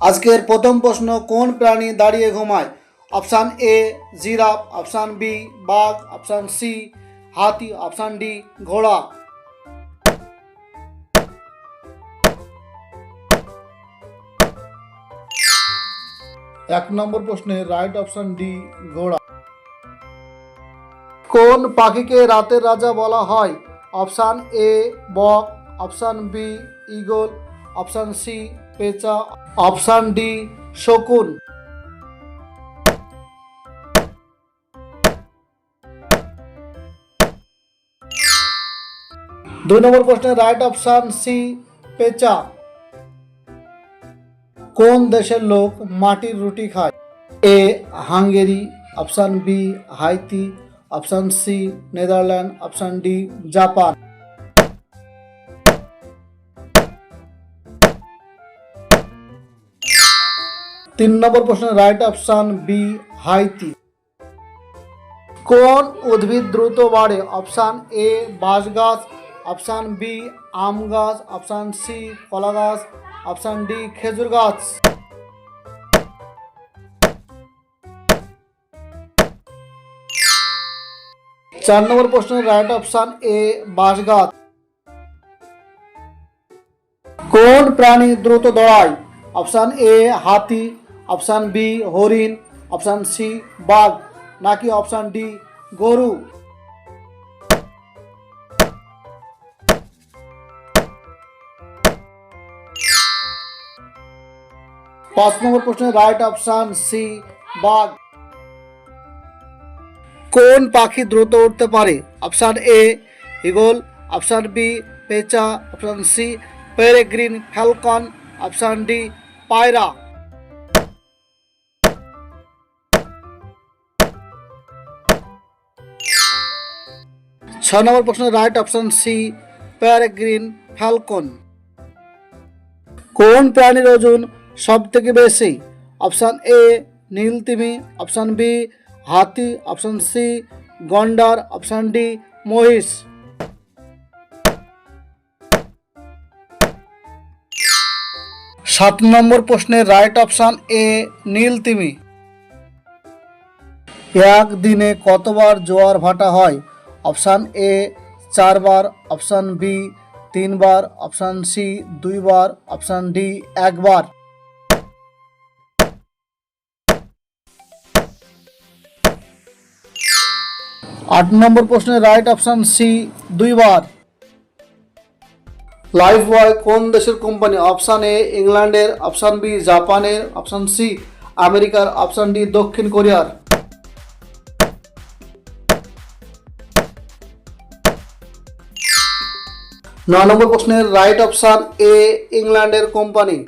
আজকের প্রথম প্রশ্ন, কোন প্রাণী দাঁড়িয়ে ঘুমায়? Option A giraffe. Option B বাঘ। অপশান সি হাতি। অপশান ডি ঘোড়া। এক নম্বর প্রশ্নে রাইট অপশন ডি ঘোড়া। কোন পাখিকে রাতের রাজা বলা হয়? অপশান এ বক। Option B eagle option C, পেঁচা, অপশান ডি, শকুন। দুই নম্বর প্রশ্নের রাইট অপশান সি, পেঁচা। কোন দেশের লোক মাটির রুটি খায়? A, Hungary, option B, Haiti, option C, Netherland, option D, Japan. তিন নম্বর প্রশ্নের রাইট অপশান বি হাইতি কোন উদ্ভিদ দ্রুত বাড়ে অপশান এ বাঁশ গাছ অপশান বি আম গাছ অপশান সি কলা গাছ অপশান ডি খেজুর গাছ চার নম্বর প্রশ্নের রাইট অপশান এ বাঁশ গাছ কোন প্রাণী দ্রুত দৌড়ায় অপশান এ হাতি অপশান বি হরিণ, অপশান সি বাঘ, নাকি অপশান ডি গরু? পাঁচ নম্বর প্রশ্নের রাইট অপশান সি বাঘ। কোন পাখি দ্রুত উঠতে পারে? Option A eagle option B পেঁচা option C peregrine, falcon option D পায়রা। ছ নম্বর প্রশ্ন right option C peregrine falcon কোন প্রাণীর ওজন সব থেকে বেশি? অপশান এ নীল তিমি অপশান বি হাতি অপশান সি গন্ডার অপশান ডি মহিষ। সাত নম্বর প্রশ্নের রাইট অপশান এ নীল তিমি একদিনে কতবার জোয়ার ভাটা হয়? অপশান এ চারবার অপশান বি তিনবার অপশান সি দুইবার অপশান ডি একবার আট নম্বর প্রশ্নের রাইট অপশান সি দুইবার লাইফ বয় কোন দেশের কোম্পানি অপশান এ ইংল্যান্ডের অপশান বি জাপানের অপশান সি আমেরিকার অপশান ডি দক্ষিণ কোরিয়ার নয় নম্বর প্রশ্নের রাইট অপশান এ ইংল্যান্ডের কোম্পানি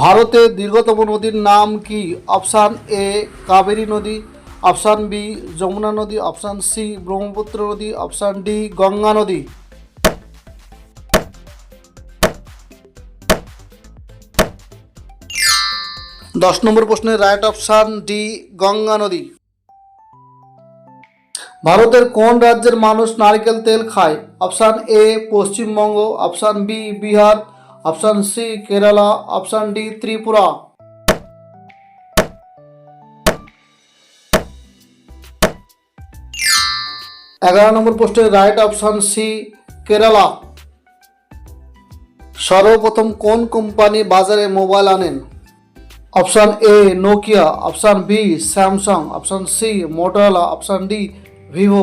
ভারতে দীর্ঘতম নদীর নাম কি? অপশান এ কাবেরী নদী। অপশান বি যমুনা নদী। অপশান সি ব্রহ্মপুত্র নদী। অপশান ডি গঙ্গা নদী। দশ নম্বর প্রশ্নের রাইট অপশান ডি গঙ্গা নদী। ভারতের কোন রাজ্যের মানুষ নারকেল তেল খায়? Option A, Paschimbanga, option B, Bihar, option C, Kerala, option D, Tripura. এগারো নম্বর প্রশ্নের রাইট অপশান সি কেরালা। সর্বপ্রথম কোন কোম্পানি বাজারে মোবাইল আনেন? Option A, Nokia, option B, Samsung, option C, Motorola, option D Vivo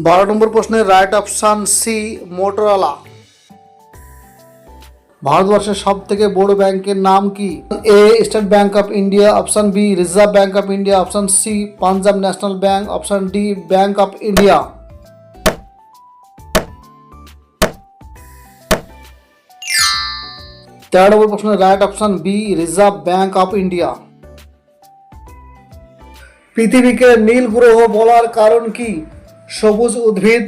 বারো নম্বর প্রশ্নের রাইট অপশান সি মোটরোলা ভারতবর্ষের সব থেকে বড় ব্যাংকের নাম কি A State Bank of India option B Reserve Bank of India option C Punjab National Bank option D Bank of India তেরো নম্বর প্রশ্নের right option B Reserve Bank of India পৃথিবীকে নীল গ্রহ বলার কারণ কি? সবুজ উদ্ভিদ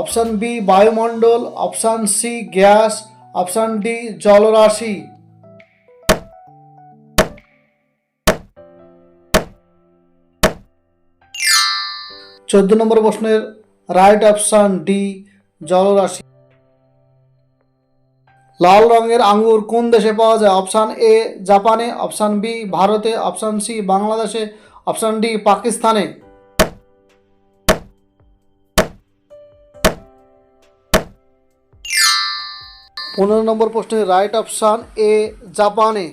অপশান বি বায়ুমণ্ডল option C gas option D জলরাশি। চোদ্দ নম্বর প্রশ্নের রাইট অপশান ডি জলরাশি। লাল রঙের আঙ্গুর কোন দেশে পাওয়া যায়? অপশান এ, জাপানে, অপশান বি, ভারতে, অপশান সি, বাংলাদেশে, অপশান ডি, পাকিস্তানে। পনেরো নম্বর প্রশ্নের রাইট অপশান এ, জাপানে।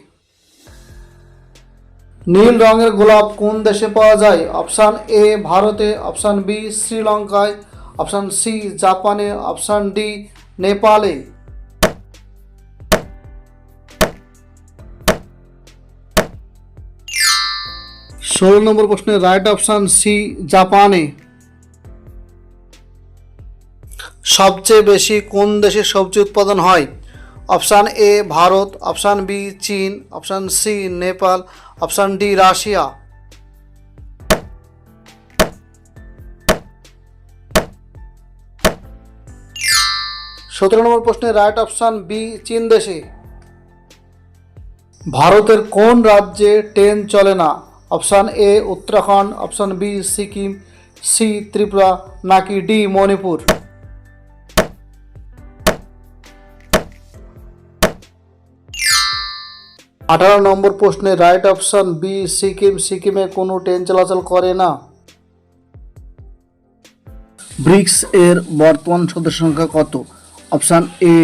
নীল রঙের গোলাপ কোন দেশে পাওয়া যায়? অপশান এ, ভারতে, অপশান বি, শ্রীলঙ্কায়, অপশান সি, জাপানে, অপশান ডি, নেপালে। ষোলো নম্বর প্রশ্নের রাইট অপশান সি জাপানে সবচেয়ে বেশি কোন দেশে সবজি উৎপাদন হয়? Option A Bharat. Option B চীন। Option C Nepal. Option D Russia. সতেরো নম্বর প্রশ্নের রাইট অপশান বি চীন দেশে। ভারতের কোন রাজ্যে ট্রেন চলে না? Option A Uttarakhand option B Sikkim C Tripura নাকি ডি মণিপুর আঠারো নম্বর প্রশ্নে রাইট অপশান বি সিকিম সিকিমে কোনো ট্রেন চলাচল করে না। ব্রিক্স এর বর্তমান সদস্য সংখ্যা কত? অপশান এ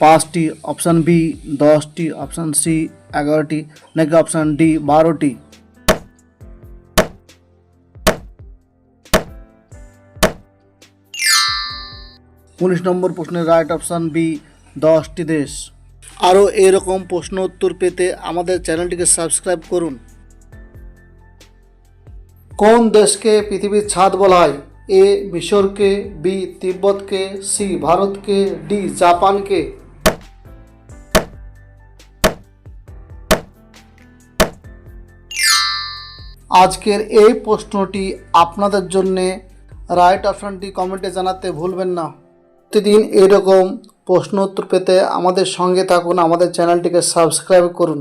পাঁচটি। অপশান বি দশটি। অপশান সি এগারোটি। নাকি অপশান ডি বারোটি? উনিশ নম্বর প্রশ্নের রাইট অপশান বি দশটি দেশ। আরও এরকম প্রশ্ন উত্তর পেতে আমাদের চ্যানেলটিকে সাবস্ক্রাইব করুন। কোন দেশকে পৃথিবীর ছাদ বলা হয়? এ মিশরকে বি তিব্বতকে সি ভারতকে ডি জাপানকে। আজকের এই প্রশ্নটি আপনাদের জন্যে রাইট অপশানটি কমেন্টে জানাতে ভুলবেন না। প্রতিদিন এরকম প্রশ্ন উত্তর পেতে আমাদের সঙ্গে থাকুন আমাদের চ্যানেলটিকে সাবস্ক্রাইব করুন।